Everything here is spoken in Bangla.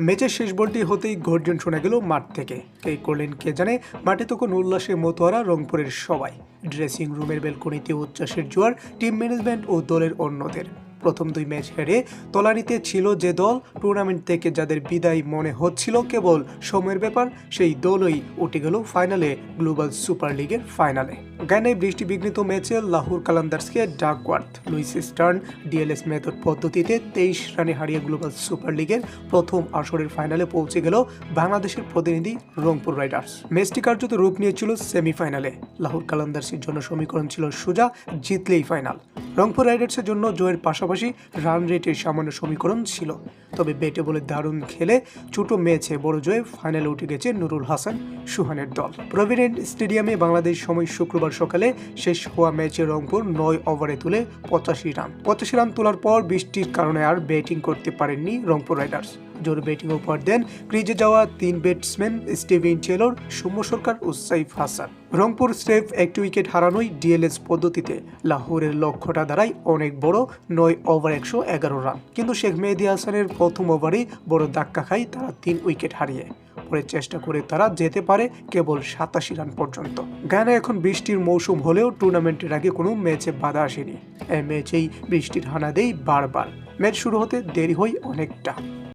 ম্যাচের শেষ বলটি হতেই গর্জন শোনা গেল মাঠ থেকে। কে করলেন কে জানে, মাঠে তখন উল্লাসে মতোয়ারা রংপুরের সবাই। ড্রেসিং রুমের বেলকনিতে উচ্ছ্বাসের জোয়ার টিম ম্যানেজমেন্ট ও দলের অন্যদের। প্রথম দুই ম্যাচ হেরে তলানিতে ছিল যে দল, টুর্নামেন্ট থেকে যাদের বিদায় মনে হচ্ছিল কেবল সময়ের ব্যাপার, সেই দলই উঠে গেল ফাইনালে, গ্লোবাল সুপার লিগের ফাইনালে। গায়নায় বৃষ্টি বিঘ্নিত ম্যাচে Lahore কালান্দার্সকে Duckworth. Lewis Stern, DLS method পদ্ধতিতে তেইশ রানে হারিয়ে গ্লোবাল সুপার লিগের প্রথম আসরের ফাইনালে পৌঁছে গেল বাংলাদেশের প্রতিনিধি রংপুর রাইডার্স। ম্যাচটি কার্যত রূপ নিয়েছিল সেমিফাইনালে। লাহোর কালান্দার্সের জন্য সমীকরণ ছিল সোজা, জিতলেই ফাইনাল। রংপুর রাইডার্সের জন্য জয়ের পাশাপাশি রান রেটের সামান্য সমীকরণ ছিল। তবে ব্যাটে বলে দারুণ খেলে ছোট ম্যাচে বড় জয়ে ফাইনালে উঠে গেছে নুরুল হাসান, সুহানের দল। প্রভিডেন্ট স্টেডিয়ামে বাংলাদেশ সময় শুক্রবার সকালে শেষ হওয়া ম্যাচে রংপুর নয় ওভারে তুলে পঁচাশি রান পঁচাশি রান তোলার পর বৃষ্টির কারণে আর ব্যাটিং করতে পারেননি রংপুর রাইডার্স জোর ব্যাটিং উপহার দেন ক্রিজে যাওয়া তিন batsman Steven Taylor, Soumya Sarkar ও সাইফ হাসান। রংপুর স্রেফ একটি উইকেট হারানোই ডিএলএস পদ্ধতিতে লাহোরের লক্ষ্যটা দাঁড়ায় অনেক বড়, নয় ওভার একশো এগারো রান। কিন্তু শেখ মেহেদি হাসানের প্রথম ওভারেই বড় ধাক্কা খায় তারা তিন উইকেট হারিয়ে। পরে চেষ্টা করে তারা যেতে পারে কেবল সাতাশি রান পর্যন্ত। গানে এখন বৃষ্টির মৌসুম হলেও টুর্নামেন্টের আগে কোনো ম্যাচে বাধা আসেনি। এই ম্যাচেই বৃষ্টির হানা দেই বারবার। ম্যাচ শুরু হতে দেরি হয় অনেকটা।